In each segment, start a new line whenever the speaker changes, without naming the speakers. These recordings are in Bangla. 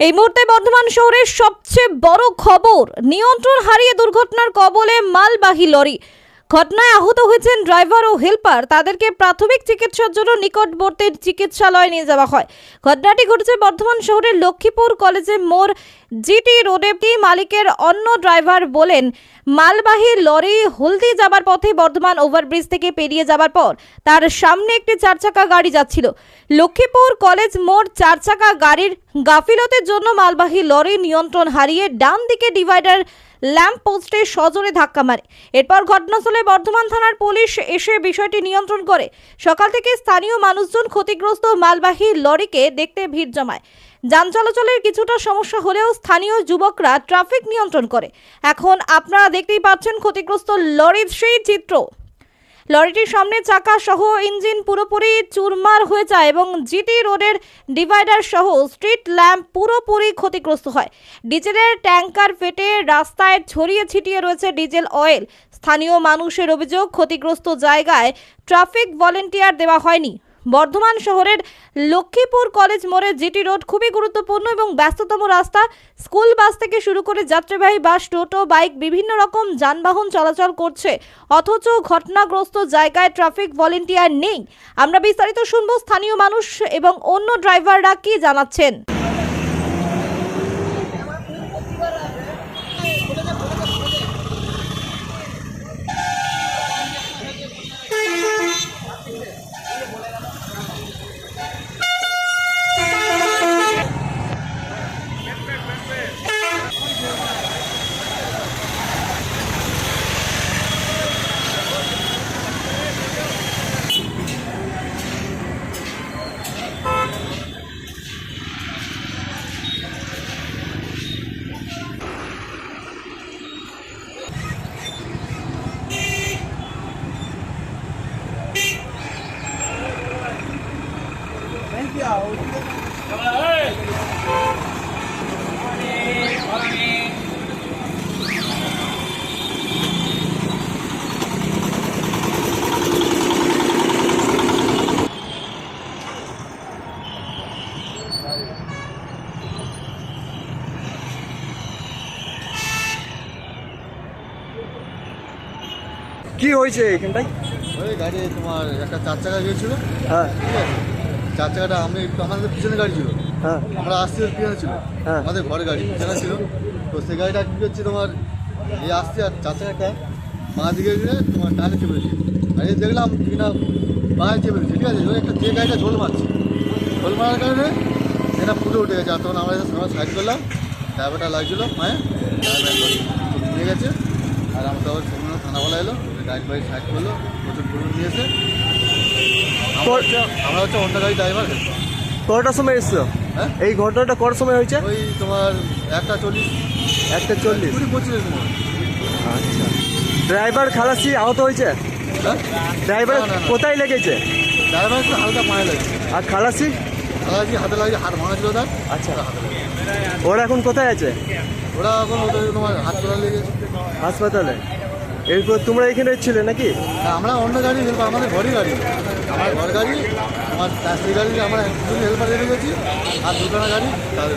এই মুহূর্তে বর্ধমান শহরের সবচেয়ে বড় খবর নিয়ন্ত্রণ হারিয়ে দুর্ঘটনার কবলে মালবাহী লরি। ঘটনায় আহত হয়েছেন ড্রাইভার ও হেল্পার। তাদেরকে প্রাথমিক চিকিৎসার জন্য নিকটবর্তী চিকিৎসালয়ে নিয়ে যাওয়া হয়। ঘটনাটি ঘটেছে বর্ধমান শহরের লক্ষ্মীপুর কলেজে মোড় জিটি রোডে। মালিকের অন্য ড্রাইভার বলেন, মালবাহী লরি হলদি যাবার পথে বর্ধমান ওভারব্রিজ থেকে পেরিয়ে যাবার পর তার সামনে একটি চার চাকা গাড়ি যাচ্ছিল। লক্ষ্মীপুর কলেজ মোড় চার চাকা গাড়ির গাফিলতের জন্য মালবাহী লরি নিয়ন্ত্রণ হারিয়ে ডান দিকে ডিভাইডার ল্যাম্প পোস্টে সজোরে ধাক্কা মারে। এরপর ঘটনাস্থলে বর্ধমান থানার পুলিশ এসে বিষয়টি নিয়ন্ত্রণ করে। সকাল থেকে স্থানীয় মানুষজন ক্ষতিগ্রস্ত মালবাহী লরিকে দেখতে ভিড় জমায়। যান চলাচলের কিছুটা সমস্যা হলেও স্থানীয় যুবকরা ট্রাফিক নিয়ন্ত্রণ করে। এখন আপনারা দেখতেই পাচ্ছেন ক্ষতিগ্রস্ত লরির সেই চিত্র। লরিটির সামনে চাকা সহ ইঞ্জিন পুরোপুরি চুরমার হয়ে যায় এবং জিটি রোডের ডিভাইডার সহ স্ট্রিট ল্যাম্প পুরোপুরি ক্ষতিগ্রস্ত হয়। ডিজেলের ট্যাঙ্কার ফেটে রাস্তায় ছড়িয়ে ছিটিয়ে রয়েছে ডিজেল অয়েল। স্থানীয় মানুষের অভিযোগ, ক্ষতিগ্রস্ত জায়গায় ট্রাফিক ভলেন্টিয়ার দেওয়া হয়নি। বর্ধমান শহরের লক্ষ্মীপুর কলেজ মোড়ে জিটি রোড খুবই গুরুত্বপূর্ণ এবং ব্যস্ততম রাস্তা। স্কুল বাস থেকে শুরু করে যাত্রীবাহী বাস, টোটো, বাইক বিভিন্ন রকম যানবাহন চলাচল করছে। অথচ ঘটনাগ্রস্ত জায়গায় ট্রাফিক ভলেন্টিয়ার নেই। আমরা বিস্তারিত শুনব স্থানীয় মানুষ এবং অন্য ড্রাইভাররা কি জানাচ্ছেন।
কি হয়েছে এখানটায়?
ওই গাড়ি তোমার একটা চার চাকা গিয়েছিল।
হ্যাঁ।
ঠিক আছে। চার চাকাটা আমি একটু আমাদের পিছনে গাড়ি ছিল।
হ্যাঁ।
আমরা ওর পিছনে ছিল।
হ্যাঁ।
আমাদের ঘরে গাড়ি পিছনে ছিল। তো সেই গাড়িটা কী করছে তোমার এই আসছে আর চার চাকাটা বাঁ দিকে গিয়ে তোমার ডানে চেপেছে আর এই দেখলাম কিনা বাঁ চেপেছে ঠিক আছে? একটা যে গাড়িটা ঝোল মারছে। ঝোল মারার কারণে সেটা ফুটে উঠে গেছে। আর তখন আমরা সবাই সাইড করলাম ড্রাইভারটা লাগছিল মায়ে নিয়ে গেছে। আর আমরা সেখানে থানাওয়ালা এলো গাড়ি বাড়ি সাইড করল প্রচুর পুরো নিয়েছে আমরা হচ্ছে অন্য গাড়ি ড্রাইভার
কটার সময় এসছো?
হ্যাঁ?
এই ঘটনাটা কটার সময় হয়েছে?
ওই তোমার একটা চল্লিশ।
একটা চল্লিশ।
কুড়ি পঁচিশ সময়।
আচ্ছা। ড্রাইভার খালাসি আহত হয়েছে?
হ্যাঁ?
ড্রাইভার
না।
কোথায় লেগেছে?
ড্রাইভার একটু হালকা পায়ে লাগে
আর খালাসি?
হালাকি হাতে লাগে হাত ভাঙা ছিল তার।
আচ্ছা। ওরা এখন কোথায় আছে?
ওরা এখন ওদের তোমার হাত তোলা লেগেছে
হাসপাতালে? এরপর তোমরা এখানে ছিলে নাকি?
আমরা অন্য গাড়ি হেল্পার আমাদের ঘরই গাড়ি। আমার ঘর গাড়ি আমার সেই গাড়ি আমরা দুজন হেল্পার রেখে গেছি আর দুখানা গাড়ি তাদের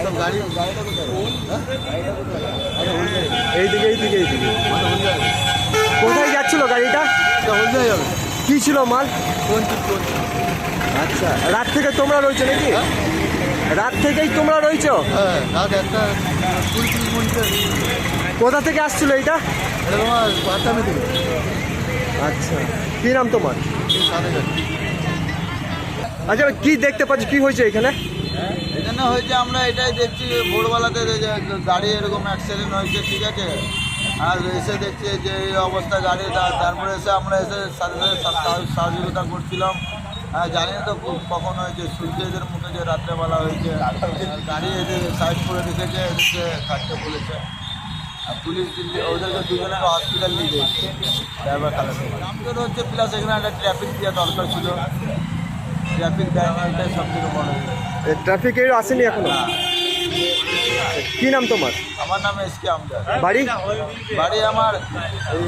সব গাড়ি গাড়িটা কোথায়
এইদিকে এইদিকে এইদিকে কোথায় যাচ্ছিল গাড়িটা?
হলদিয়া যাবে।
কি ছিল মাল? আচ্ছা রাত থেকে তোমরা রয়েছো নাকি?
হ্যাঁ।
রাত থেকেই তোমরা রয়েছো?
হ্যাঁ রাত একটা কুড়ি তিরিশ মিনিটের
কোথা থেকে আসছিল এইটা?
এটা তোমার
আচ্ছা। কি নাম তোমার? আচ্ছা কি দেখতে পাচ্ছ? কি হয়েছে এখানে?
এখানে হয়েছে আমরা এটাই দেখছি ভোরবেলাতে গাড়ি এরকম অ্যাক্সিডেন্ট হয়েছে ঠিক আছে? আর এসে দেখছি যে এই অবস্থা গাড়ি তারপরে এসে আমরা এসে সাথে সাথে সহযোগিতা করছিলাম। হ্যাঁ জানি তো কখন হয়েছে সূর্যদের মুখে যে রাত্রেবেলা হয়েছে। গাড়ি এসে সাইড করে রেখেছে এদিকে কাটতে বলেছে। পুলিশ দিল্লি ওদেরকে দুজনের হসপিটাল নিয়ে গেছে। ড্রাইভার খালাসে আমাদের হচ্ছে প্লাস এখানে একটা ট্রাফিক দেওয়া দরকার ছিল। ট্রাফিক দেয়নি এটাই সব থেকে বড়।
ট্রাফিকের আসেনি এখনও? কি নাম তোমার?
আমার নাম এস কে আমদার।
বাড়ি?
বাড়ি আমার এই